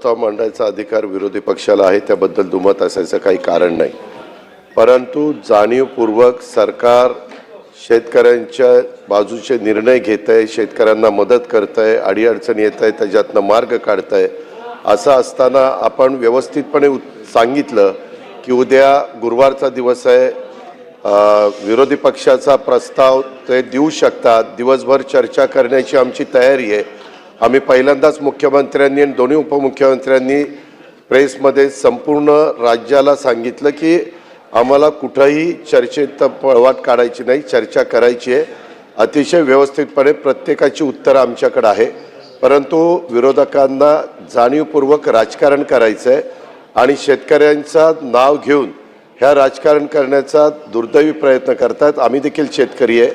प्रस्ताव मांडायचा अधिकार विरोधी पक्षाला आहे त्याबद्दल दुमत असायचं काही कारण नाही. परंतु जाणीवपूर्वक सरकार शेतकऱ्यांच्या बाजूचे निर्णय घेत आहे शेतकऱ्यांना मदत करत आहे अडीअडचणी येत आहे त्याच्यातनं मार्ग काढत आहे असं असताना आपण व्यवस्थितपणे सांगितलं की उद्या गुरुवारचा दिवस आहे. विरोधी पक्षाचा प्रस्ताव ते देऊ शकतात. दिवसभर चर्चा करण्याची आमची तयारी आहे. आम्ही पहिल्यांदाच मुख्यमंत्र्यांनी आणि दोन्ही उपमुख्यमंत्र्यांनी प्रेसमध्ये संपूर्ण राज्याला सांगितलं की आम्हाला कुठंही चर्चेत पळवाट काढायची नाही चर्चा करायची आहे. अतिशय व्यवस्थितपणे प्रत्येकाची उत्तरं आमच्याकडे आहे. परंतु विरोधकांना जाणीवपूर्वक राजकारण करायचं आहे आणि शेतकऱ्यांचा नाव घेऊन ह्या राजकारण करण्याचा दुर्दैवी प्रयत्न करतात आम्ही देखील शेतकरी आहे.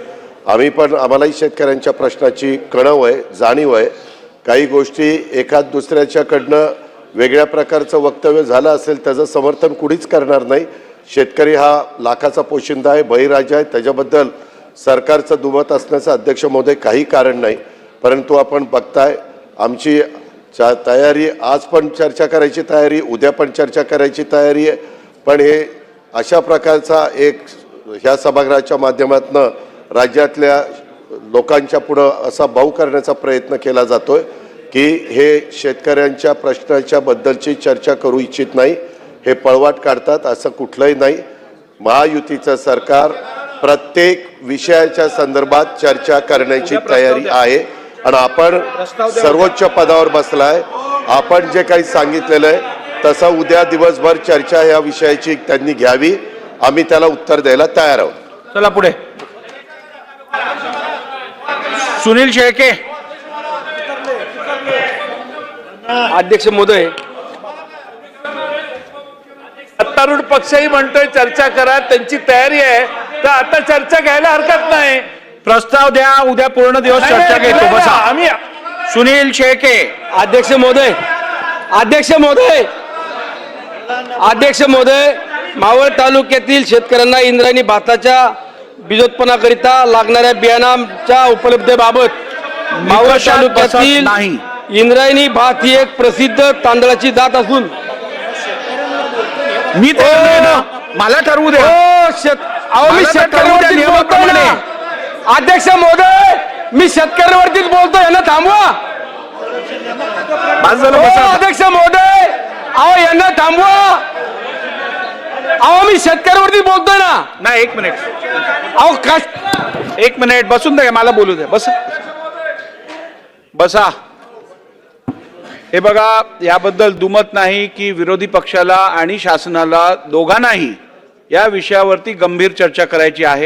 आम्ही पण आम्हालाही शेतकऱ्यांच्या प्रश्नाची कणव आहे जाणीव आहे. काही गोष्टी एखाद दुसऱ्याच्याकडनं वेगळ्या प्रकारचं वक्तव्य झालं असेल त्याचं समर्थन कुणीच करणार नाही. शेतकरी हा लाखाचा पोशिंदा आहे बळीराजा आहे. त्याच्याबद्दल सरकारचं दुमत असण्याचं अध्यक्ष महोदय काही कारण नाही. परंतु आपण बघताय आमची चा तयारी आज पण चर्चा करायची तयारी उद्या पण चर्चा करायची तयारी आहे. पण हे अशा प्रकारचा एक ह्या सभागृहाच्या माध्यमातून राज्यातल्या लोकांच्या पुढं असा भाऊ करण्याचा प्रयत्न केला जातोय की हे शेतकऱ्यांच्या प्रश्नाच्या बद्दलची चर्चा करू इच्छित नाही हे पळवाट काढतात असं कुठलंही नाही. महायुतीचं सरकार प्रत्येक विषयाच्या संदर्भात चर्चा करण्याची तयारी आहे आणि आपण सर्वोच्च पदावर बसलाय. आपण जे काही सांगितलेलं आहे तसं उद्या दिवसभर चर्चा या विषयाची त्यांनी घ्यावी. आम्ही त्याला उत्तर द्यायला तयार आहोत. चला पुढे. सुनील शेळके. अध्यक्ष महोदय सत्तारूढ पक्षही म्हणतोय चर्चा करा त्यांची तयारी आहे. तर आता चर्चा घ्यायला हरकत नाही. प्रस्ताव द्या उद्या पूर्ण दिवस चर्चा घेतो बसा. आम्ही सुनील शेळके. अध्यक्ष महोदय अध्यक्ष महोदय अध्यक्ष महोदय मावळ तालुक्यातील शेतकऱ्यांना इंद्रायणी भाताच्या बीजोत्पन्नाकरिता लागणाऱ्या बियाणांच्या उपलब्धतेबाबत मावळ तालुक्यातील नाही. इंद्रायणी भात ही एक प्रसिद्ध तांदळाची जात असून मी ते ना. मला ठरवू नियमाप्रमाणे. ना अध्यक्ष महोदय मी शेतकऱ्यावरतीच बोलतोय यांना थांबवा बसा. अध्यक्ष महोदय अहो यांना थांबवा अहो मी शेतकऱ्यावरती बोलतोय ना. नाही एक मिनिट. अहो कस एक मिनिट बसून द्या मला बोलू द्या. बस. बसा. हे बघा याबद्दल दुमत नाही की विरोधी पक्षाला आणि शासनाला दोघांनाही या विषयावरती गंभीर चर्चा करायची आहे.